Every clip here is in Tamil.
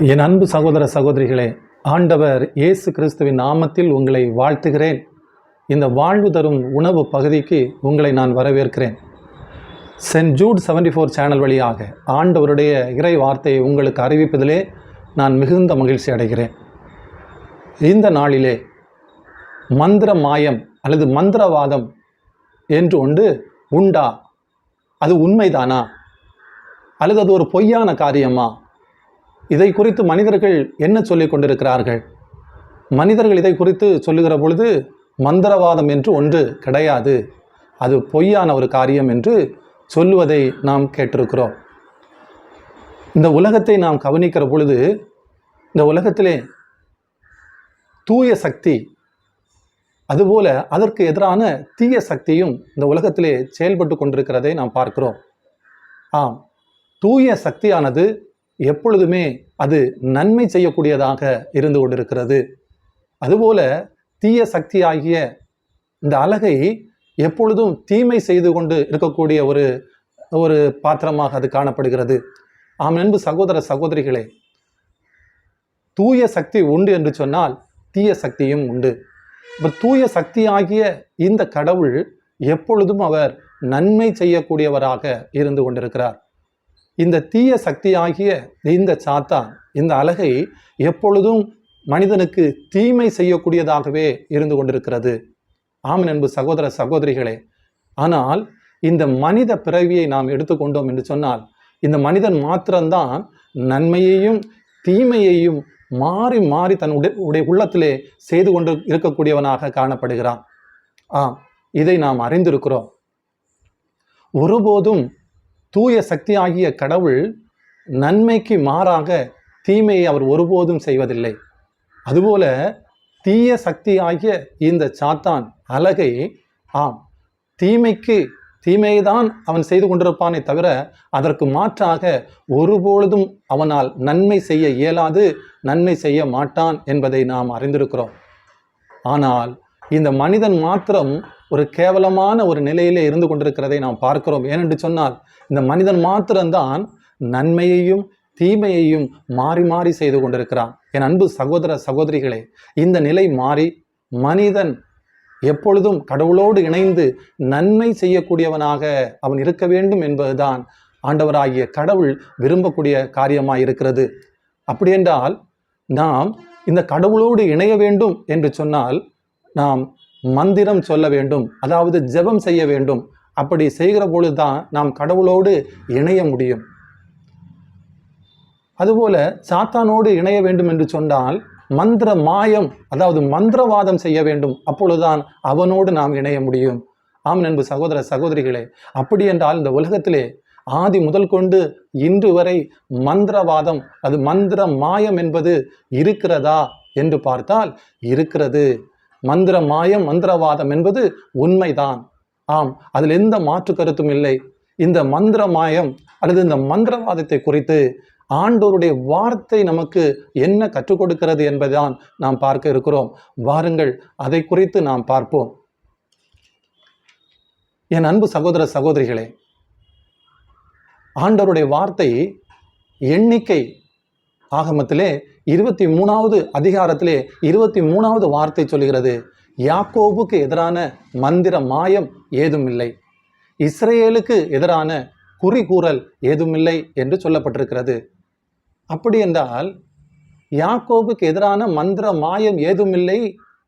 என் அன்பு சகோதர சகோதரிகளே ஆண்டவர் இயேசு கிறிஸ்துவின் நாமத்தில் உங்களை வாழ்த்துகிறேன். இந்த வாழ்வு தரும் உணவு பகுதிக்கு உங்களை நான் வரவேற்கிறேன். சென்ட் ஜூட் 74 ஃபோர் சேனல் வழியாக ஆண்டவருடைய இறை வார்த்தையை உங்களுக்கு அறிவிப்பதிலே நான் மிகுந்த மகிழ்ச்சி அடைகிறேன். இந்த நாளிலே மந்திர மாயம் அல்லது மந்திரவாதம் என்று ஒன்று உண்டா? அது உண்மைதானா? அல்லது அது ஒரு பொய்யான காரியமா? இதை குறித்து மனிதர்கள் என்ன சொல்லிக் கொண்டிருக்கிறார்கள்? மனிதர்கள் இதை குறித்து சொல்லுகிற பொழுது மந்திரவாதம் என்று ஒன்று கிடையாது. அது பொய்யான ஒரு காரியம் என்று சொல்லுவதை நாம் கேட்டிருக்கிறோம். இந்த உலகத்தை நாம் கவனிக்கிற பொழுது இந்த உலகத்திலே தூய சக்தி அதுபோல அதற்கு எதிரான தீய சக்தியும் இந்த உலகத்திலே செயல்பட்டு கொண்டிருக்கிறதை நாம் பார்க்கிறோம். ஆம் தூய சக்தியானது எப்பொழுதுமே அது நன்மை செய்யக்கூடியதாக இருந்து கொண்டிருக்கிறது. அதுபோல தீய சக்தியாகிய இந்த அழகை எப்பொழுதும் தீமை செய்து கொண்டு இருக்கக்கூடிய ஒரு ஒரு பாத்திரமாக அது காணப்படுகிறது. ஆம் அன்பு சகோதர சகோதரிகளே தூய சக்தி உண்டு என்று சொன்னால் தீய சக்தியும் உண்டு. இப்போ தூய சக்தியாகிய இந்த கடவுள் எப்பொழுதும் அவர் நன்மை செய்யக்கூடியவராக இருந்து கொண்டிருக்கிறார். இந்த தீய சக்தியாகிய இந்த சாத்தான் இந்த அலகை எப்பொழுதும் மனிதனுக்கு தீமை செய்யக்கூடியதாகவே இருந்து கொண்டிருக்கிறது. ஆமன் அன்பு சகோதர சகோதரிகளே ஆனால் இந்த மனித பிறவியை நாம் எடுத்துக்கொண்டோம் என்று சொன்னால் இந்த மனிதன் மாத்திரம்தான் நன்மையையும் தீமையையும் மாறி மாறி தன் உடை உடைய உள்ளத்திலே செய்து கொண்டு இருக்கக்கூடியவனாக காணப்படுகிறான். ஆம் இதை நாம் அறிந்திருக்கிறோம். ஒருபோதும் தூய சக்தியாகிய கடவுள் நன்மைக்கு மாறாக தீமையை அவர் ஒருபோதும் செய்வதில்லை. அதுபோல தீய சக்தியாகிய இந்த சாத்தான் அழகை ஆம் தீமைக்கு தீமையைதான் அவன் செய்து கொண்டிருப்பானே தவிர அதற்கு மாற்றாக ஒருபொழுதும் அவனால் நன்மை செய்ய இயலாது நன்மை செய்ய மாட்டான் என்பதை நாம் அறிந்திருக்கிறோம். ஆனால் இந்த மனிதன் மாத்திரம் ஒரு கேவலமான ஒரு நிலையிலே இருந்து கொண்டிருக்கிறதை நாம் பார்க்கிறோம். ஏனென்று சொன்னால் இந்த மனிதன் மாத்திரம்தான் நன்மையையும் தீமையையும் மாறி மாறி செய்து கொண்டிருக்கிறான். என் அன்பு சகோதர சகோதரிகளே இந்த நிலை மாறி மனிதன் எப்பொழுதும் கடவுளோடு இணைந்து நன்மை செய்யக்கூடியவனாக அவன் இருக்க வேண்டும் என்பதுதான் ஆண்டவராகிய கடவுள் விரும்பக்கூடிய காரியமாக இருக்கிறது அப்படியென்றால் நாம் இந்த கடவுளோடு இணைய வேண்டும் என்று சொன்னால் நாம் மந்திரம் சொல்ல வேண்டும் அதாவது ஜெபம் செய்ய வேண்டும். அப்படி செய்கிற பொழுதுதான் நாம் கடவுளோடு இணைய முடியும். அதுபோல சாத்தானோடு இணைய வேண்டும் என்று சொன்னால் மந்திர மாயம் அதாவது மந்திரவாதம் செய்ய வேண்டும். அப்பொழுதுதான் அவனோடு நாம் இணைய முடியும். ஆம் நண்பு சகோதர சகோதரிகளே அப்படி என்றால் இந்த உலகத்திலே ஆதி முதல் கொண்டு இன்று வரை மந்திரவாதம் அது மந்திர மாயம் என்பது இருக்கிறதா என்று பார்த்தால் இருக்கிறது. மந்திர மாயம் மந்திரவாதம் என்பது உண்மைதான். ஆம் அதில் எந்த மாற்று கருத்தும் இல்லை. இந்த மந்திர மாயம் அல்லது இந்த மந்திரவாதத்தை குறித்து ஆண்டோருடைய வார்த்தை நமக்கு என்ன கற்றுக் கொடுக்கிறது என்பதுதான் நாம் பார்க்க இருக்கிறோம். வாருங்கள் அதை குறித்து நாம் பார்ப்போம். என் அன்பு சகோதர சகோதரிகளே ஆண்டவருடைய வார்த்தை எண்ணிக்கை ஆகமத்திலே இருபத்தி மூணாவது அதிகாரத்திலே இருபத்தி மூணாவது வார்த்தை சொல்கிறது யாக்கோபுக்கு எதிரான மந்திர மாயம் ஏதுமில்லை. இஸ்ரேலுக்கு எதிரான குறிகூறல் ஏதுமில்லை என்று சொல்லப்பட்டிருக்கிறது. அப்படி என்றால் யாக்கோபுக்கு எதிரான மந்திர மாயம் ஏதுமில்லை.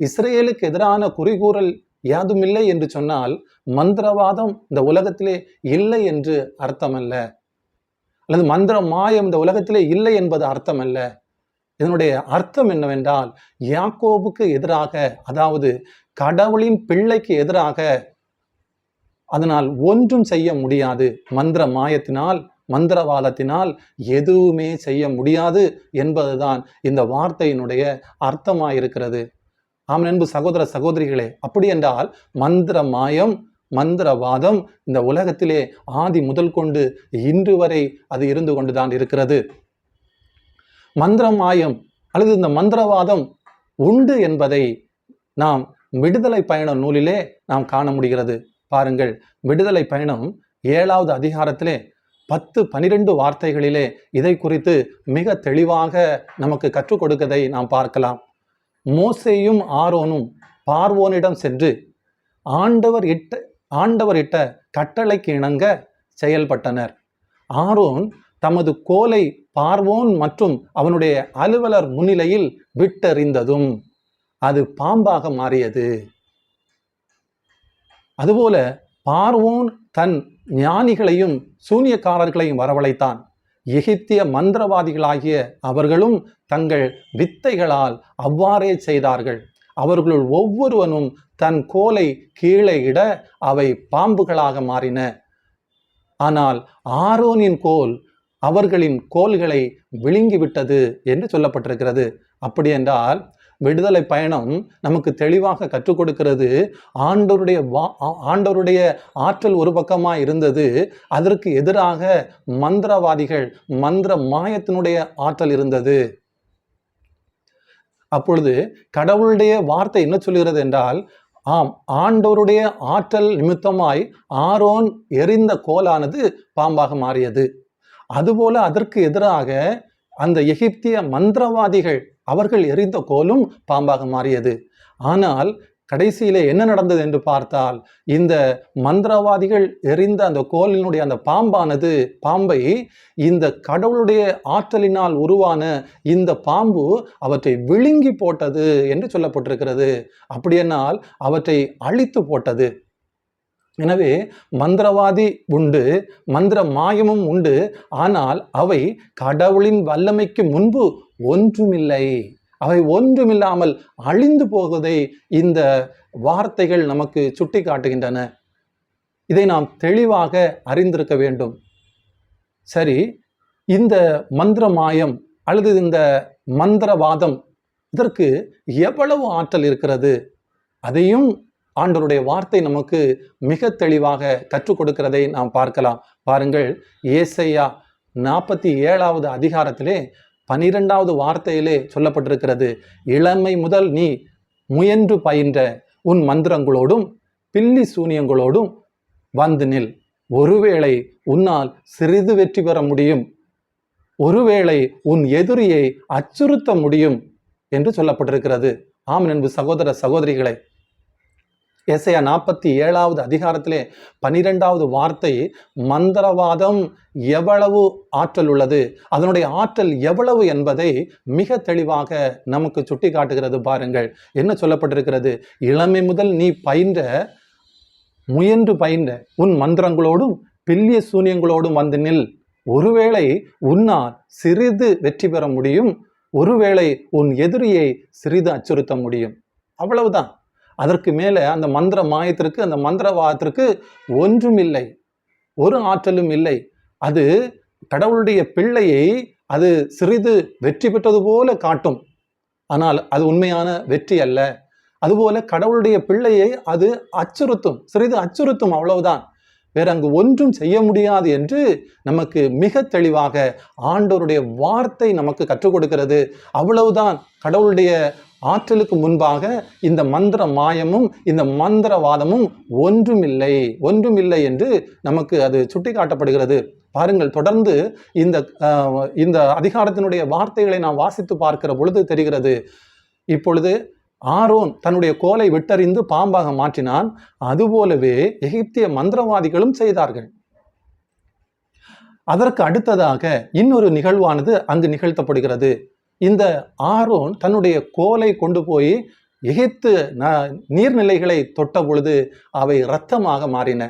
இஸ்ரேலுக்கு எதிரான குறிகூறல் யாதுமில்லை என்று சொன்னால் மந்திரவாதம் இந்த உலகத்திலே இல்லை என்று அர்த்தமல்ல. அல்லது மந்திர மாயம் இந்த உலகத்திலே இல்லை என்பது அர்த்தமல்ல. இதனுடைய அர்த்தம் என்னவென்றால் யாக்கோபுக்கு எதிராக அதாவது கடவுளின் பிள்ளைக்கு எதிராக அதனால் ஒன்றும் செய்ய முடியாது. மந்திர மாயத்தினால் மந்திரவாதத்தினால் எதுவுமே செய்ய முடியாது என்பதுதான் இந்த வார்த்தையினுடைய அர்த்தமாயிருக்கிறது. ஆம் அன்பு சகோதர சகோதரிகளே அப்படி என்றால் மந்திர மாயம் மந்திரவாதம் இந்த உலகத்திலே ஆதி முதல் கொண்டு இன்று வரை அது இருந்து கொண்டுதான் இருக்கிறது. மந்திரமாயம் அல்லது இந்த மந்திரவாதம் உண்டு என்பதை நாம் விடுதலை பயண நூலிலே நாம் காண முடிகிறது. பாருங்கள் விடுதலை பயணம் ஏழாவது அதிகாரத்திலே பத்து பனிரெண்டு வார்த்தைகளிலே இதை குறித்து மிக தெளிவாக நமக்கு கற்றுக் கொடுக்கதை நாம் பார்க்கலாம். மோசேயும் ஆரோனும் பார்வோனிடம் சென்று ஆண்டவர் இட்ட ஆண்டவர் இட்ட கட்டளைக்கு இணங்க செயல்பட்டனர். ஆரோன் தமது கோலை பார்வோன் மற்றும் அவனுடைய அலுவலர் முன்னிலையில் விட்டறிந்ததும் அது பாம்பாக மாறியது. அதுபோல பார்வோன் தன் ஞானிகளையும் சூனியக்காரர்களையும் வரவழைத்தான். எகிப்திய மந்திரவாதிகளாகிய அவர்களும் தங்கள் வித்தைகளால் அவ்வாறே செய்தார்கள். அவர்களுள் ஒவ்வொருவனும் தன் கோலை கீழே இட அவை பாம்புகளாக மாறின. ஆனால் ஆரோனின் கோல் அவர்களின் கோல்களை விழுங்கிவிட்டது என்று சொல்லப்பட்டிருக்கிறது. அப்படி என்றால் விடுதலை பயணம் நமக்கு தெளிவாக கற்றுக் கொடுக்கிறது. ஆண்டவருடைய வா ஆண்டவருடைய ஆற்றல் ஒரு பக்கமாக இருந்தது. அதற்கு எதிராக மந்திரவாதிகள் மந்திர மாயத்தினுடைய ஆற்றல் இருந்தது. அப்பொழுது கடவுளுடைய வார்த்தை என்ன சொல்கிறது என்றால் ஆம் ஆண்டவருடைய ஆற்றல் நிமித்தமாய் ஆரோன் எரிந்த கோலானது பாம்பாக மாறியது. அதுபோல அதற்கு எதிராக அந்த எகிப்திய மந்திரவாதிகள் அவர்கள் எரிந்த கோலும் பாம்பாக மாறியது. ஆனால் கடைசியிலே என்ன நடந்தது என்று பார்த்தால் இந்த மந்திரவாதிகள் எரிந்த அந்த கோலினுடைய அந்த பாம்பானது பாம்பை இந்த கடவுளுடைய ஆற்றலினால் உருவான இந்த பாம்பு அவற்றை விழுங்கி போட்டது என்று சொல்லப்பட்டிருக்கிறது. அப்படியென்னால் அவற்றை அழித்து போட்டது. எனவே மந்திரவாதி உண்டு மந்திர மாயமும் உண்டு. ஆனால் அவை கடவுளின் வல்லமைக்கு முன்பு ஒன்றுமில்லை. அவை ஒன்றுமில்லாமல் அழிந்து போவதை இந்த வார்த்தைகள் நமக்கு சுட்டி காட்டுகின்றன இதை நாம் தெளிவாக அறிந்திருக்க வேண்டும். சரி இந்த மந்திர மாயம் அல்லது இந்த மந்திரவாதம் இதற்கு எவ்வளவு ஆற்றல் இருக்கிறது? அதையும் ஆண்டவருடைய வார்த்தை நமக்கு மிக தெளிவாக கற்றுக் கொடுக்கிறதை நாம் பார்க்கலாம். பாருங்கள் ஏசையா நாற்பத்தி ஏழாவது அதிகாரத்திலே பனிரெண்டாவது வார்த்தையிலே சொல்லப்பட்டிருக்கிறது இளமை முதல் நீ முயன்று பயின்ற உன் மந்திரங்களோடும் பில்லி சூனியங்களோடும் வந்து நில். ஒருவேளை உன்னால் சிறிது வெற்றி பெற முடியும். ஒருவேளை உன் எதிரியை அச்சுறுத்த முடியும் என்று சொல்லப்பட்டிருக்கிறது. ஆம் நண்பு சகோதர சகோதரிகளை எஸ்ஐயா நாற்பத்தி ஏழாவது அதிகாரத்திலே பனிரெண்டாவது வார்த்தை மந்திரவாதம் எவ்வளவு ஆற்றல் உள்ளது? அதனுடைய ஆற்றல் எவ்வளவு என்பதை மிக தெளிவாக நமக்கு சுட்டி காட்டுகிறது பாருங்கள். என்ன சொல்லப்பட்டிருக்கிறது? இளமை முதல் நீ பயின்ற முயன்று பயின்ற உன் மந்திரங்களோடும் பில்லிய சூனியங்களோடும் வந்து நில். ஒருவேளை உன்னால் சிறிது வெற்றி பெற முடியும் ஒருவேளை உன் எதிரியை சிறிது அச்சுறுத்த முடியும். அவ்வளவுதான். அதற்கு மேலே அந்த மந்திர மாயத்திற்கு அந்த மந்திரவாதத்திற்கு ஒன்றும் இல்லை ஒரு ஆற்றலும் இல்லை. அது கடவுளுடைய பிள்ளையை அது சிறிது வெற்றி பெற்றது போல காட்டும். ஆனால் அது உண்மையான வெற்றி அல்ல. அதுபோல கடவுளுடைய பிள்ளையை அது அச்சுறுத்தும். சிறிது அச்சுறுத்தும் அவ்வளவுதான். வேற அங்கு ஒன்றும் செய்ய முடியாது என்று நமக்கு மிக தெளிவாக ஆண்டவருடைய வார்த்தை நமக்கு கற்றுக் கொடுக்கிறது. அவ்வளவுதான். கடவுளுடைய ஆற்றலுக்கு முன்பாக இந்த மந்திர மாயமும் இந்த மந்திரவாதமும் ஒன்றுமில்லை ஒன்றுமில்லை என்று நமக்கு அது சுட்டிக்காட்டப்படுகிறது. பாருங்கள் தொடர்ந்து இந்த இந்த அதிகாரத்தினுடைய வார்த்தைகளை நாம் வாசித்து பார்க்கிற பொழுது தெரிகிறது. இப்பொழுது ஆரோன் தன்னுடைய கோலை விட்டறிந்து பாம்பாக மாற்றினான். அதுபோலவே எகிப்திய மந்திரவாதிகளும் செய்தார்கள். அதற்கு அடுத்ததாக இன்னொரு நிகழ்வானது அங்கு நிகழ்த்தப்படுகிறது. இந்த ஆரோன் தன்னுடைய கோலை கொண்டு போய் எகிப்து ந- நீர்நிலைகளை தொட்ட பொழுது அவை இரத்தமாக மாறின.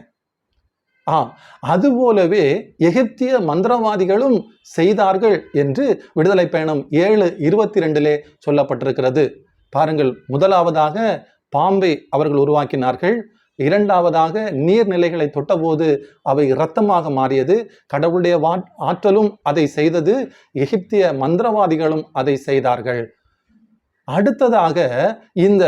ஆ அதுபோலவே எகிப்திய மந்திரவாதிகளும் செய்தார்கள் என்று விடுதலை பயணம் ஏழு இருபத்தி ரெண்டிலே சொல்லப்பட்டிருக்கிறது. பாருங்கள் முதலாவதாக பாம்பை அவர்கள் உருவாக்கினார்கள். இரண்டாவதாக நீர்நிலைகளை தொட்டபோது அவை இரத்தமாக மாறியது. கடவுளுடைய வா ஆற்றலும் அதை செய்தது. எகிப்திய மந்திரவாதிகளும் அதை செய்தார்கள். அடுத்ததாக இந்த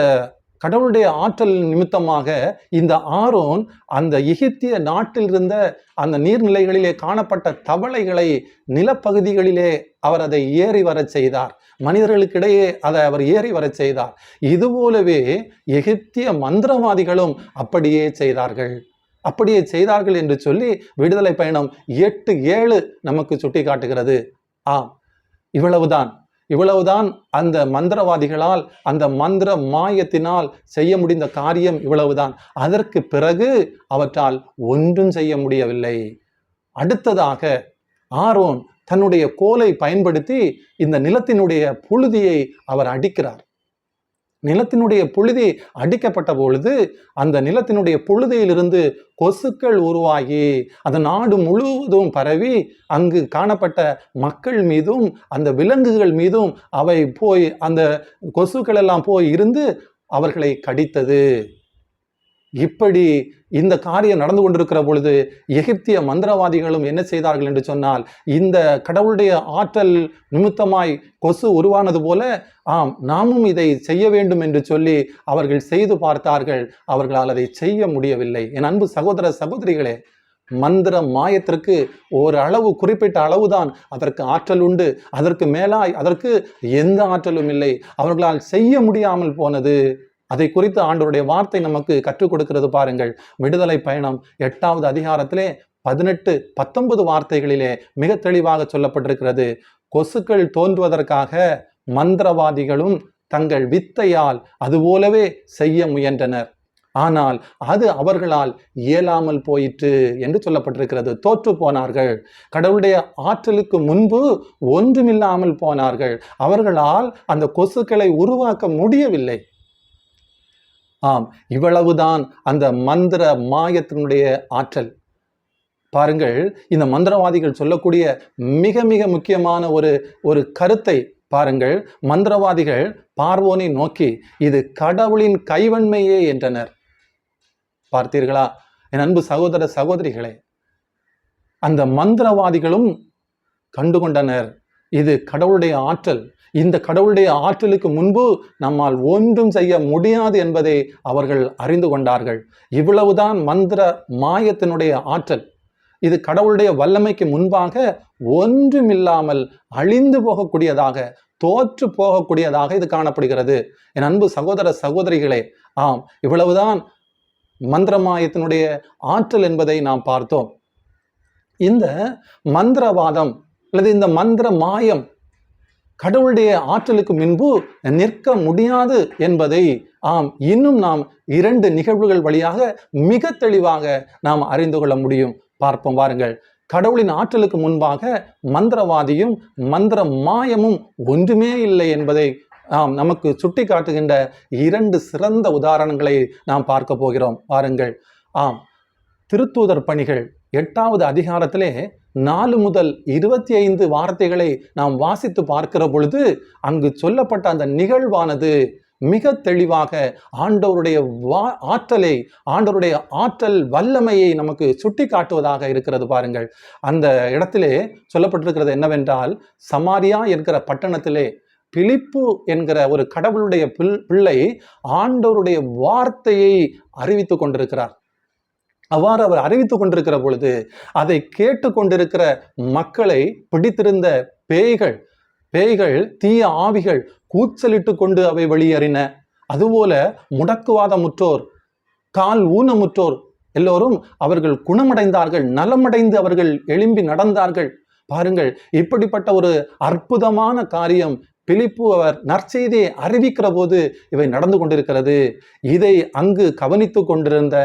கடவுளுடைய ஆற்றல் நிமித்தமாக இந்த ஆரோன் அந்த எகிப்திய நாட்டில் இருந்த அந்த நீர்நிலைகளிலே காணப்பட்ட தவளைகளை நிலப்பகுதிகளிலே அவர் அதை ஏறி வரச் செய்தார். மனிதர்களுக்கிடையே அதை அவர் ஏறி வரச் செய்தார். இதுபோலவே எகிப்திய மந்திரவாதிகளும் அப்படியே செய்தார்கள். அப்படியே செய்தார்கள் என்று சொல்லி விடுதலை பயணம் எட்டு ஏழு நமக்கு சுட்டி காட்டுகிறது ஆம். இவ்வளவுதான். இவ்வளவுதான் அந்த மந்திரவாதிகளால் அந்த மந்திர மாயத்தினால் செய்ய முடிந்த காரியம் இவ்வளவுதான். அதற்கு பிறகு அவற்றால் ஒன்றும் செய்ய முடியவில்லை. அடுத்ததாக ஆரோன் தன்னுடைய கோலை பயன்படுத்தி இந்த நிலத்தினுடைய புழுதியை அவர் அடிக்கிறார். நிலத்தினுடைய புழுதி அடிக்கப்பட்ட பொழுது அந்த நிலத்தினுடைய புழுதியிலிருந்து கொசுக்கள் உருவாகி அந்த நாடு முழுவதும் பரவி அங்கு காணப்பட்ட மக்கள் மீதும் அந்த விலங்குகள் மீதும் அவை போய் அந்த கொசுக்கள் எல்லாம் போய் இருந்து அவர்களை கடித்தது. இப்படி இந்த காரியம் நடந்து கொண்டிருக்கிற பொழுது எகிப்திய மந்திரவாதிகளும் என்ன செய்தார்கள் என்று சொன்னால் இந்த கடவுளுடைய ஆற்றல் நிமித்தமாய் கொசு உருவானது போல ஆம் நாமும் இதை செய்ய வேண்டும் என்று சொல்லி அவர்கள் செய்து பார்த்தார்கள். அவர்களால் அதை செய்ய முடியவில்லை. என் அன்பு சகோதர சகோதரிகளே மந்திர மாயத்திற்கு ஒரு அளவு குறிப்பிட்ட அளவுதான் அதற்கு ஆற்றல் உண்டு. அதற்கு மேலாய் அதற்கு எந்த ஆற்றலும் இல்லை. அவர்களால் செய்ய முடியாமல் போனது அதை குறித்து ஆண்டவருடைய வார்த்தை நமக்கு கற்றுக் கொடுக்கிறது பாருங்கள். விடுதலை பயணம் எட்டாவது அதிகாரத்திலே பதினெட்டு பத்தொன்பது வார்த்தைகளிலே மிக தெளிவாக சொல்லப்பட்டிருக்கிறது. கொசுக்கள் தோன்றுவதற்காக மந்திரவாதிகளும் தங்கள் வித்தையால் அதுபோலவே செய்ய முயன்றனர். ஆனால் அது அவர்களால் இயலாமல் போயிற்று என்று சொல்லப்பட்டிருக்கிறது. தோற்று போனார்கள். கடவுளுடைய ஆற்றலுக்கு முன்பு ஒன்றுமில்லாமல் போனார்கள். அவர்களால் அந்த கொசுக்களை உருவாக்க முடியவில்லை. ஆம் இவ்வளவுதான் அந்த மந்திர மாயத்தினுடைய ஆற்றல். பாருங்கள் இந்த மந்திரவாதிகள் சொல்லக்கூடிய மிக மிக முக்கியமான ஒரு ஒரு கருத்தை பாருங்கள். மந்திரவாதிகள் பார்வோனை நோக்கி இது கடவுளின் கைவன்மையே என்றனர். பார்த்தீர்களா? என் அன்பு சகோதர சகோதரிகளே அந்த மந்திரவாதிகளும் கண்டுகொண்டனர் இது கடவுளுடைய ஆற்றல். இந்த கடவுளுடைய ஆற்றலுக்கு முன்பு நம்மால் ஒன்றும் செய்ய முடியாது என்பதை அவர்கள் அறிந்து கொண்டார்கள். இவ்வளவுதான் மந்திர மாயத்தினுடைய ஆற்றல். இது கடவுளுடைய வல்லமைக்கு முன்பாக ஒன்றுமில்லாமல் அழிந்து போகக்கூடியதாக தோற்று போகக்கூடியதாக இது காணப்படுகிறது. என் அன்பு சகோதர சகோதரிகளே ஆம் இவ்வளவுதான் மந்திரமாயத்தினுடைய ஆற்றல் என்பதை நாம் பார்த்தோம். இந்த மந்திரவாதம் அல்லது இந்த மந்திர மாயம் கடவுளுடைய ஆற்றலுக்கு முன்பு நிற்க முடியாது என்பதை ஆம் இன்னும் நாம் இரண்டு நிகழ்வுகள் வழியாக மிக தெளிவாக நாம் அறிந்து கொள்ள முடியும். பார்ப்போம் வாருங்கள். கடவுளின் ஆற்றலுக்கு முன்பாக மந்திரவாதியும் மந்திர மாயமும் ஒன்றுமே இல்லை என்பதை ஆம் நமக்கு சுட்டி காட்டுகின்ற இரண்டு சிறந்த உதாரணங்களை நாம் பார்க்க போகிறோம். வாருங்கள். ஆம் திருத்தூதர் பணிகள் எட்டாவது அதிகாரத்திலே நாலு முதல் இருபத்தி ஐந்து வார்த்தைகளை நாம் வாசித்து பார்க்கிற பொழுது அங்கு சொல்லப்பட்ட அந்த நிகழ்வானது மிக தெளிவாக ஆண்டவருடைய வா ஆற்றலை ஆண்டவருடைய ஆற்றல் வல்லமையை நமக்கு சுட்டி காட்டுவதாக இருக்கிறது பாருங்கள். அந்த இடத்திலே சொல்லப்பட்டிருக்கிறது என்னவென்றால் சமாரியா என்கிற பட்டணத்திலே பிலிப்பு என்கிற ஒரு கடவுளுடைய பிள்ளை ஆண்டவருடைய வார்த்தையை அறிவித்து கொண்டிருக்கிறார். அவ்வாறு அவர் அறிவித்து கொண்டிருக்கிற பொழுது அதை கேட்டு கொண்டிருக்கிற மக்களை பிடித்திருந்த பேய்கள் பேய்கள் தீய ஆவிகள் கூச்சலிட்டு கொண்டு அவை வெளியேறின. அதுபோல முடக்குவாதமுற்றோர் கால் ஊனமுற்றோர் எல்லோரும் அவர்கள் குணமடைந்தார்கள் நலமடைந்து அவர்கள் எழும்பி நடந்தார்கள். பாருங்கள் இப்படிப்பட்ட ஒரு அற்புதமான காரியம் பிலிப்பு அவர் நற்செய்தியை அறிவிக்கிற போது இவை நடந்து கொண்டிருக்கிறது. இதை அங்கு கவனித்து கொண்டிருந்த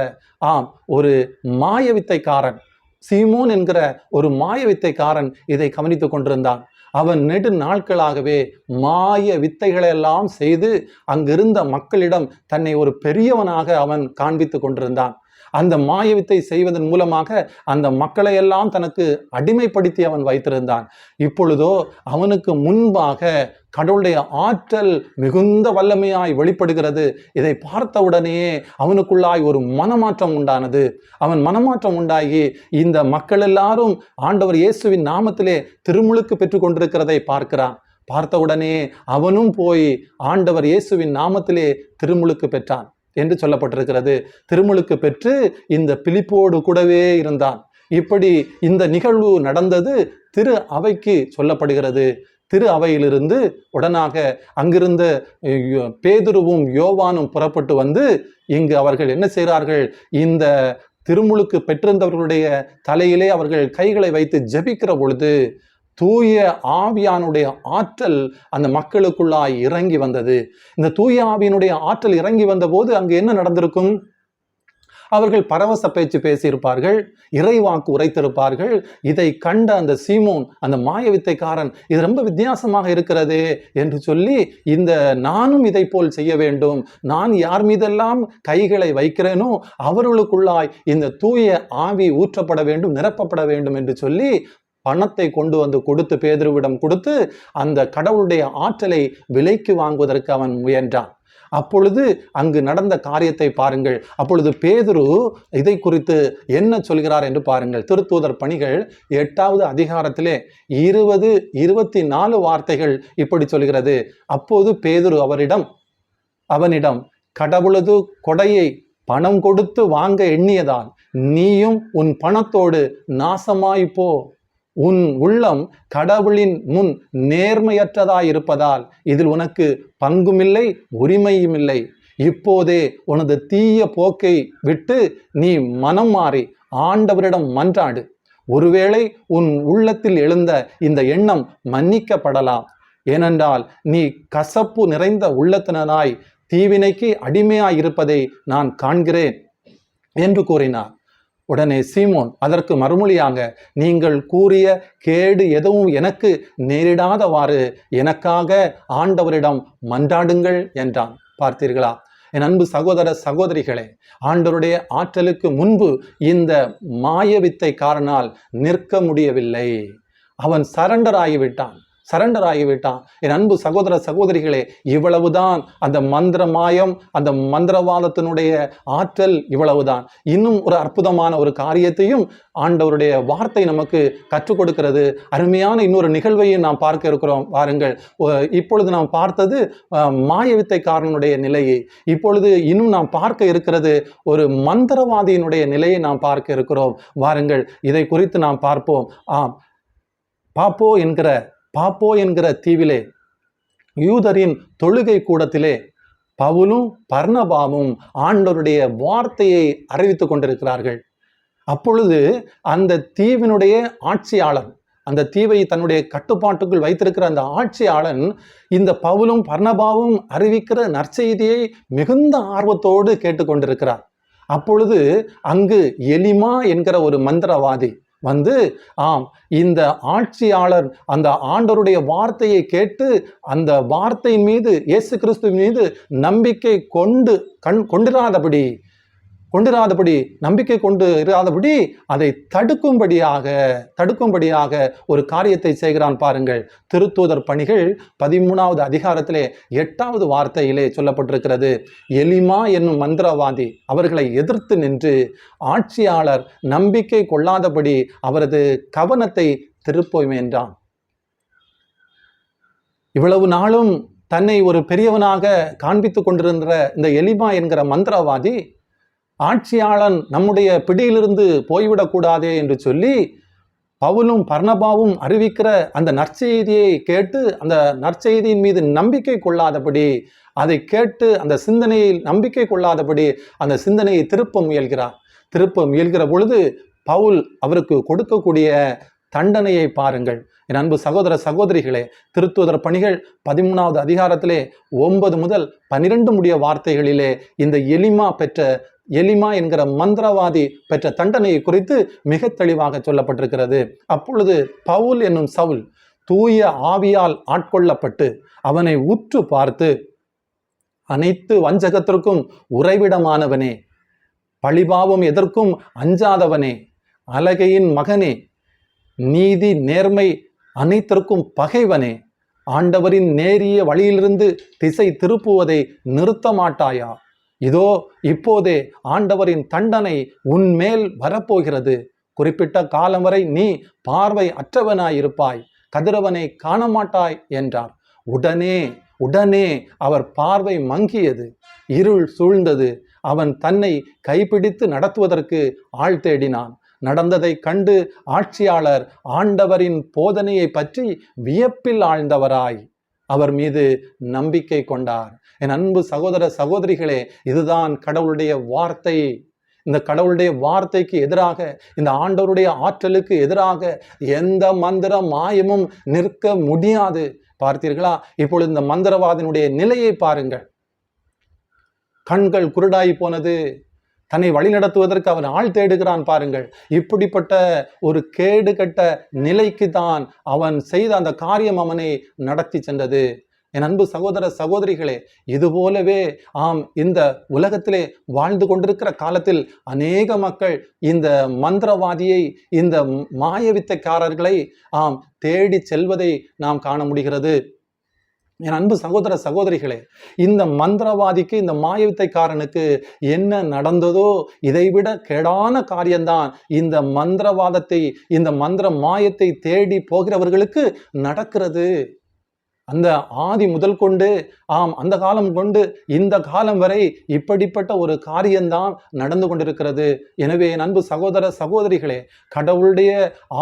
ஆம் ஒரு மாய வித்தைக்காரன் சீமோன் என்கிற ஒரு மாய வித்தைக்காரன் இதை கவனித்து கொண்டிருந்தான். அவன் நெடு நாட்களாகவே மாய வித்தைகளெல்லாம் செய்து அங்கிருந்த மக்களிடம் தன்னை ஒரு பெரியவனாக அவன் காண்பித்து கொண்டிருந்தான். அந்த மாயவித்தை செய்வதன் மூலமாக அந்த மக்களை எல்லாம் தனக்கு அடிமைப்படுத்தி அவன் வைத்திருந்தான். இப்பொழுதோ அவனுக்கு முன்பாக கடவுளுடைய ஆற்றல் மிகுந்த வல்லமையாய் வெளிப்படுகிறது. இதை பார்த்தவுடனே அவனுக்குள்ளாய் ஒரு மனமாற்றம் உண்டானது. அவன் மனமாற்றம் உண்டாகி இந்த மக்கள் எல்லாரும் ஆண்டவர் இயேசுவின் நாமத்திலே திருமுழுக்கு பெற்றுக்கொண்டிருக்கிறதை பார்க்கிறான். பார்த்தவுடனே அவனும் போய் ஆண்டவர் இயேசுவின் நாமத்திலே திருமுழுக்கு பெற்றான். என்று சொல்லப்பட்டிருக்கிறது. திருமுழுக்கு பெற்று இந்த பிலிப்போடு கூடவே இருந்தான். இப்படி இந்த நிகழ்வு நடந்தது திரு அவைக்கு சொல்லப்படுகிறது. திரு அவையிலிருந்து உடனாக அங்கிருந்த பேதுருவும் யோவானும் புறப்பட்டு வந்து இங்கு அவர்கள் என்ன செய்கிறார்கள்? இந்த திருமுழுக்கு பெற்றிருந்தவர்களுடைய தலையிலே அவர்கள் கைகளை வைத்து ஜெபிக்கிற பொழுது தூய ஆவியானுடைய ஆற்றல் அந்த மக்களுக்குள்ளாய் இறங்கி வந்தது. இந்த தூய ஆவியினுடைய ஆற்றல் இறங்கி வந்தபோது அங்கு என்ன நடந்திருக்கும்? அவர்கள் பரவச பேச்சு பேசியிருப்பார்கள் இறைவாக்கு உரைத்திருப்பார்கள். இதை கண்ட அந்த சீமோன் அந்த மாயவித்தைக்காரன் இது ரொம்ப வித்தியாசமாக இருக்கிறதே என்று சொல்லி இந்த நானும் இதை போல் செய்ய வேண்டும் நான் யார் மீதெல்லாம் கைகளை வைக்கிறேனோ அவர்களுக்குள்ளாய் இந்த தூய ஆவி ஊற்றப்பட வேண்டும் நிரப்பப்பட வேண்டும் என்று சொல்லி பணத்தை கொண்டு வந்து கொடுத்து பேதுருவிடம் கொடுத்து அந்த கடவுளுடைய ஆற்றலை விலைக்கு வாங்குவதற்கு அவன் முயன்றான். அப்பொழுது அங்கு நடந்த காரியத்தை பாருங்கள். அப்பொழுது பேதுரு இதை குறித்து என்ன சொல்கிறார் என்று பாருங்கள். திருத்தூதர் பணிகள் எட்டாவது அதிகாரத்திலே இருபது இருபத்தி நாலு வார்த்தைகள் இப்படி சொல்கிறது. அப்போது பேதுரு அவரிடம் அவனிடம் கடவுளது கொடையை பணம் கொடுத்து வாங்க எண்ணியதால் நீயும் உன் பணத்தோடு நாசமாய்ப்போ உன் உள்ளம் கடவுளின் முன் நேர்மையற்றதாயிருப்பதால் இதில் உனக்கு பங்குமில்லை உரிமையும் இல்லை இப்போதே உனது தீய போக்கை விட்டு நீ மனம் மாறி ஆண்டவரிடம் மன்றாடு. ஒருவேளை உன் உள்ளத்தில் எழுந்த இந்த எண்ணம் மன்னிக்கப்படலாம். ஏனென்றால் நீ கசப்பு நிறைந்த உள்ளத்தினராய் தீவினைக்கு அடிமையாய் இருப்பதை நான் காண்கிறேன் என்று கூறினார். உடனே சீமோன் அதற்கு மறுமொழியாக நீங்கள் கூறிய கேடு எதுவும் எனக்கு நேரிடாதவாறு எனக்காக ஆண்டவரிடம் மன்றாடுங்கள் என்றான். பார்த்தீர்களா? என் அன்பு சகோதர சகோதரிகளே ஆண்டவருடைய ஆற்றலுக்கு முன்பு இந்த மாயவித்தை காரனால் நிற்க முடியவில்லை. அவன் சரண்டர் ஆகிவிட்டான் சரண்டர் ஆகிவிட்டான் என் அன்பு சகோதர சகோதரிகளே இவ்வளவுதான் அந்த மந்திரமாயம் அந்த மந்திரவாதத்தினுடைய ஆற்றல் இவ்வளவுதான். இன்னும் ஒரு அற்புதமான ஒரு காரியத்தையும் ஆண்டவருடைய வார்த்தை நமக்கு கற்றுக் கொடுக்கிறது. அருமையான இன்னொரு நிகழ்வையும் நாம் பார்க்க இருக்கிறோம். வாருங்கள். இப்பொழுது நாம் பார்த்தது மாயவித்தைக்காரனுடைய நிலையை. இப்பொழுது இன்னும் நாம் பார்க்க இருக்கிறது ஒரு மந்திரவாதியினுடைய நிலையை நாம் பார்க்க இருக்கிறோம். வாருங்கள். இதை குறித்து நாம் பார்ப்போம். ஆம். பாப்போ என்கிற பாப்போ என்கிற தீவிலே யூதரின் தொழுகை கூடத்திலே பவுலும் பர்ணபாவும் ஆண்டவருடைய வார்த்தையை அறிவித்துக் கொண்டிருக்கிறார்கள். அப்பொழுது அந்த தீவினுடைய ஆட்சியாளர் அந்த தீவை தன்னுடைய கட்டுப்பாட்டுக்குள் வைத்திருக்கிற அந்த ஆட்சியாளன் இந்த பவுலும் பர்ணபாவும் அறிவிக்கிற நற்செய்தியை மிகுந்த ஆர்வத்தோடு கேட்டுக்கொண்டிருக்கிறார் அப்பொழுது அங்கு எலிமா என்கிற ஒரு மந்திரவாதி வந்து ஆம் இந்த ஆட்சியாளர் அந்த ஆண்டருடைய வார்த்தையை கேட்டு அந்த வார்த்தையின் மீது இயேசு கிறிஸ்துவின் மீது நம்பிக்கை கொண்டு கண் கொண்டிராதபடி கொண்டிராதபடி நம்பிக்கை கொண்டு இராதபடி அதை தடுக்கும்படியாக தடுக்கும்படியாக ஒரு காரியத்தை செய்கிறான் பாருங்கள். திருத்தூதர் பணிகள் பதிமூணாவது அதிகாரத்திலே எட்டாவது வார்த்தையிலே சொல்லப்பட்டிருக்கிறது. எலிமா என்னும் மந்திரவாதி அவர்களை எதிர்த்து நின்று ஆட்சியாளர் நம்பிக்கை கொள்ளாதபடி அவரது கவனத்தை திருப்போம் என்றான். இவ்வளவு நாளும் தன்னை ஒரு பெரியவனாக காண்பித்துக் கொண்டிருந்த இந்த எலிமா என்கிற மந்திரவாதி ஆட்சியாளன் நம்முடைய பிடியிலிருந்து போய்விடக்கூடாதே என்று சொல்லி பவுலும் பர்ணபாவும் அறிவிக்கிற அந்த நற்செய்தியை கேட்டு அந்த நற்செய்தியின் மீது நம்பிக்கை கொள்ளாதபடி அதை கேட்டு அந்த சிந்தனையில் நம்பிக்கை கொள்ளாதபடி அந்த சிந்தனையை திருப்ப முயல்கிறார். திருப்ப முயல்கிற பொழுது பவுல் அவருக்கு கொடுக்கக்கூடிய தண்டனையை பாருங்கள். என் அன்பு சகோதர சகோதரிகளே திருத்துவதர் பணிகள் பதிமூணாவது அதிகாரத்திலே ஒன்பது முதல் பனிரெண்டு முடிய வார்த்தைகளிலே இந்த எலிமா பெற்ற எலிமா என்கிற மந்திரவாதி பெற்ற தண்டனையை குறித்து மிக தெளிவாக சொல்லப்பட்டிருக்கிறது. அப்பொழுது பவுல் என்னும் சவுல் தூய ஆவியால் ஆட்கொள்ளப்பட்டு அவனை உற்று பார்த்து அனைத்து வஞ்சகத்திற்கும் உறைவிடமானவனே பழிபாவம் எதற்கும் அஞ்சாதவனே அலகையின் மகனே நீதி நேர்மை அனைத்திற்கும் பகைவனே. ஆண்டவரின் நேரிய வழியிலிருந்து திசை திருப்புவதை நிறுத்த மாட்டாயா? இதோ இப்போதே ஆண்டவரின் தண்டனை உன்மேல் வரப்போகிறது. குறிப்பிட்ட காலம் வரை நீ பார்வை அற்றவனாயிருப்பாய். கதிரவனை காணமாட்டாய் என்றார். உடனே உடனே அவர் பார்வை மங்கியது. இருள் சூழ்ந்தது. அவன் தன்னை கைப்பிடித்து நடத்துவதற்கு ஆள் தேடினான். நடந்ததைக் கண்டு ஆட்சியாளர் ஆண்டவரின் போதனையை பற்றி வியப்பில் ஆழ்ந்தவராய் அவர் மீது நம்பிக்கை கொண்டார். என் அன்பு சகோதர சகோதரிகளே இதுதான் கடவுளுடைய வார்த்தை. இந்த கடவுளுடைய வார்த்தைக்கு எதிராக இந்த ஆண்டவருடைய ஆற்றலுக்கு எதிராக எந்த மந்திர மாயமும் நிற்க முடியாது. பார்த்தீர்களா? இப்பொழுது இந்த மந்திரவாதனுடைய நிலையை பாருங்கள். கண்கள் குருடாய் போனது. தன்னை வழிநடத்துவதற்கு அவன் ஆள் தேடுகிறான் பாருங்கள். இப்படிப்பட்ட ஒரு கேடு கட்ட நிலைக்கு தான் அவன் செய்த அந்த காரியம் அவனை நடத்தி சென்றது. என் அன்பு சகோதர சகோதரிகளே இது போலவே ஆம் இந்த உலகத்திலே வாழ்ந்து கொண்டிருக்கிற காலத்தில் அநேக மக்கள் இந்த மந்திரவாதியை இந்த மாயவித்தக்காரர்களை ஆம் தேடி செல்வதை நாம் காண முடிகிறது. என் அன்பு சகோதர சகோதரிகளே இந்த மந்திரவாதிக்கு இந்த மாயவித்தைக்காரனுக்கு என்ன நடந்ததோ இதைவிட கேடான காரியம்தான் இந்த மந்திரவாதத்தை இந்த மந்திர மாயத்தை தேடி போகிறவர்களுக்கு நடக்கிறது. அந்த ஆதி முதல் கொண்டு ஆம் அந்த காலம் கொண்டு இந்த காலம் வரை இப்படிப்பட்ட ஒரு காரியம்தான் நடந்து கொண்டிருக்கிறது. எனவே அன்பு சகோதர சகோதரிகளே கடவுளுடைய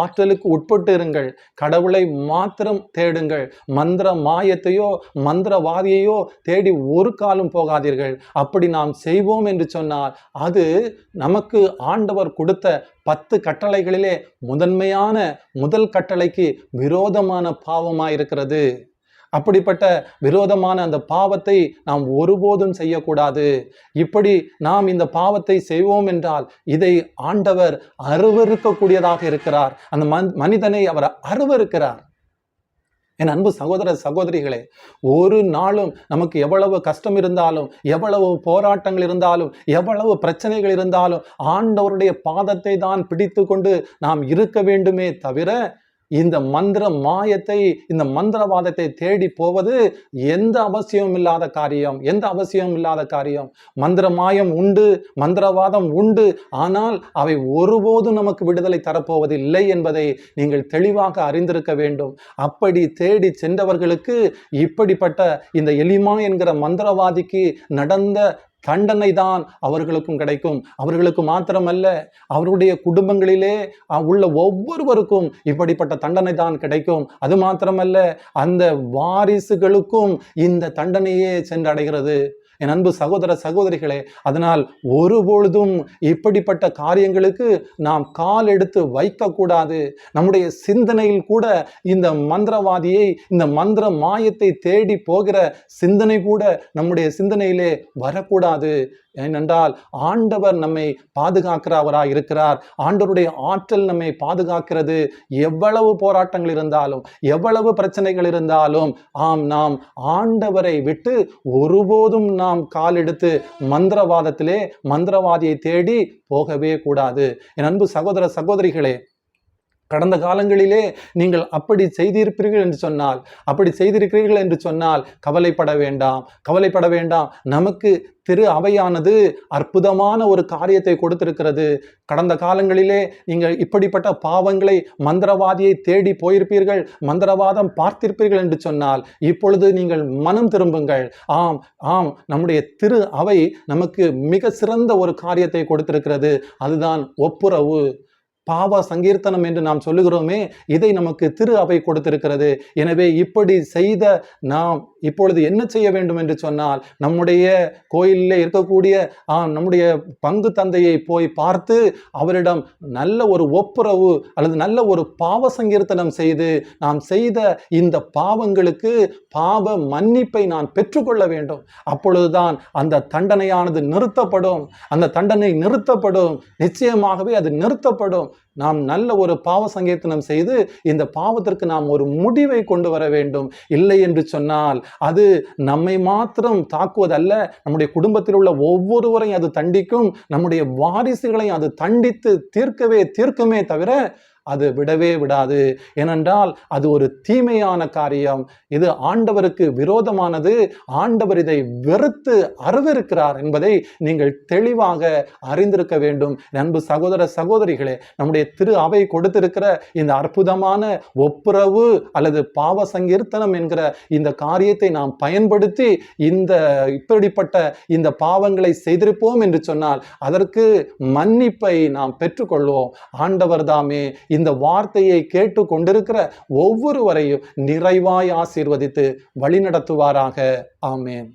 ஆற்றலுக்கு உட்பட்டு இருங்கள். கடவுளை மாத்திரம் தேடுங்கள். மந்திர மாயத்தையோ மந்திரவாதியையோ தேடி ஒரு காலம் போகாதீர்கள். அப்படி நாம் செய்வோம் என்று சொன்னால் அது நமக்கு ஆண்டவர் கொடுத்த பத்து கட்டளைகளிலே முதன்மையான முதல் கட்டளைக்கு விரோதமான பாவமாயிருக்கிறது. அப்படிப்பட்ட விரோதமான அந்த பாவத்தை நாம் ஒருபோதும் செய்யக்கூடாது. இப்படி நாம் இந்த பாவத்தை செய்வோம் என்றால் இதை ஆண்டவர் அருவருக்கக்கூடியதாக இருக்கிறார். அந்த மன் மனிதனை அவர் அருவருக்கிறார். என் அன்பு சகோதர சகோதரிகளே ஒரு நாளும் நமக்கு எவ்வளவு கஷ்டம் இருந்தாலும் எவ்வளவு போராட்டங்கள் இருந்தாலும் எவ்வளவு பிரச்சனைகள் இருந்தாலும் ஆண்டவருடைய பாதத்தை தான் பிடித்து கொண்டு நாம் இருக்க வேண்டுமே தவிர இந்த மந்திர மாயத்தை இந்த மந்திரவாதத்தை தேடி போவது எந்த அவசியம் இல்லாத காரியம் எந்த அவசியம் இல்லாத காரியம். மந்திர மாயம் உண்டு மந்திரவாதம் உண்டு ஆனால் அவை ஒருபோதும் நமக்கு விடுதலை தரப்போவது இல்லை என்பதை நீங்கள் தெளிவாக அறிந்திருக்க வேண்டும். அப்படி தேடி சென்றவர்களுக்கு இப்படிப்பட்ட இந்த எலிமா என்கிற மந்திரவாதிக்கு நடந்த தண்டனை தான் அவர்களுக்கும் கிடைக்கும். அவர்களுக்கு மாத்திரமல்ல அவருடைய குடும்பங்களிலே உள்ள ஒவ்வொருவருக்கும் இப்படிப்பட்ட தண்டனை தான் கிடைக்கும். அது மாத்திரமல்ல அந்த வாரிசுகளுக்கும் இந்த தண்டனையே சென்றடைகிறது. என் அன்பு சகோதர சகோதரிகளே அதனால் ஒரு பொழுதும் இப்படிப்பட்ட காரியங்களுக்கு நாம் கால் எடுத்து வைக்கக்கூடாது. நம்முடைய சிந்தனையில் கூட இந்த மந்திரவாதியை இந்த மந்திர மாயத்தை தேடி போகிற சிந்தனை கூட நம்முடைய சிந்தனையிலே வரக்கூடாது. ஏனென்றால் ஆண்டவர் நம்மை பாதுகாக்கிறவராக இருக்கிறார். ஆண்டவருடைய ஆற்றல் நம்மை பாதுகாக்கிறது. எவ்வளவு போராட்டங்கள் இருந்தாலும் எவ்வளவு பிரச்சனைகள் இருந்தாலும் ஆம் நாம் ஆண்டவரை விட்டு ஒருபோதும் நாம் நாம் கால் எடுத்து மந்திரவாதத்திலே மந்திரவாதியை தேடி போகவே கூடாது. என் அன்பு சகோதர சகோதரிகளே கடந்த காலங்களிலே நீங்கள் அப்படி செய்திருப்பீர்கள் என்று சொன்னால் அப்படி செய்திருக்கிறீர்கள் என்று சொன்னால் கவலைப்பட வேண்டாம் கவலைப்பட வேண்டாம். நமக்கு திரு அவையானது அற்புதமான ஒரு காரியத்தை கொடுத்திருக்கிறது. கடந்த காலங்களிலே நீங்கள் இப்படிப்பட்ட பாவங்களை மந்திரவாதியை தேடி போயிருப்பீர்கள் மந்திரவாதம் பார்த்திருப்பீர்கள் என்று சொன்னால் இப்பொழுது நீங்கள் மனம் திரும்புங்கள். ஆம் ஆம் நம்முடைய திரு அவை நமக்கு மிக சிறந்த ஒரு காரியத்தை கொடுத்திருக்கிறது. அதுதான் ஒப்புரவு. பாவ சங்கீர்த்தனம் என்று நாம் சொல்லுகிறோமே இதை நமக்கு திரு அவை கொடுத்திருக்கிறது. எனவே இப்படி செய்த நாம் இப்பொழுது என்ன செய்ய வேண்டும் என்று சொன்னால் நம்முடைய கோயிலில் இருக்கக்கூடிய நம்முடைய பங்கு தந்தையை போய் பார்த்து அவரிடம் நல்ல ஒரு ஒப்புரவு அல்லது நல்ல ஒரு பாவ சங்கீர்த்தனம் செய்து நாம் செய்த இந்த பாவங்களுக்கு பாவ மன்னிப்பை நான் பெற்றுக்கொள்ள வேண்டும். அப்பொழுதுதான் அந்த தண்டனையானது நிறுத்தப்படும். அந்த தண்டனை நிறுத்தப்படும். நிச்சயமாகவே அது நிறுத்தப்படும். நாம் நல்ல ஒரு பாவ சங்கீர்த்தனம் செய்து இந்த பாவத்திற்கு நாம் ஒரு முடிவை கொண்டு வர வேண்டும். இல்லை என்று சொன்னால் அது நம்மை மாத்திரம் தாக்குவதல்ல. நம்முடைய குடும்பத்தில் உள்ள ஒவ்வொருவரையும் அது தண்டிக்கும். நம்முடைய வாரிசுகளையும் அது தண்டித்து தீர்க்கவே தீர்க்குமே தவிர அது விடவே விடாது. ஏனென்றால் அது ஒரு தீமையான காரியம். இது ஆண்டவருக்கு விரோதமானது. ஆண்டவர் இதை வெறுத்து அருவருக்கிறார் என்பதை நீங்கள் தெளிவாக அறிந்திருக்க வேண்டும். அன்பு சகோதர சகோதரிகளே நம்முடைய திரு அவை கொடுத்திருக்கிற இந்த அற்புதமான ஒப்புரவு அல்லது பாவ சங்கீர்த்தனம் என்கிற இந்த காரியத்தை நாம் பயன்படுத்தி இந்த இப்படிப்பட்ட இந்த பாவங்களை செய்திருப்போம் என்று சொன்னால் அதற்கு மன்னிப்பை நாம் பெற்றுக்கொள்வோம். ஆண்டவர் தாமே இந்த வார்த்தையை கேட்டு கொண்டிருக்கிற ஒவ்வொருவரையும் நிறைவாய் ஆசீர்வதித்து வழிநடத்துவாராக. ஆமேன்.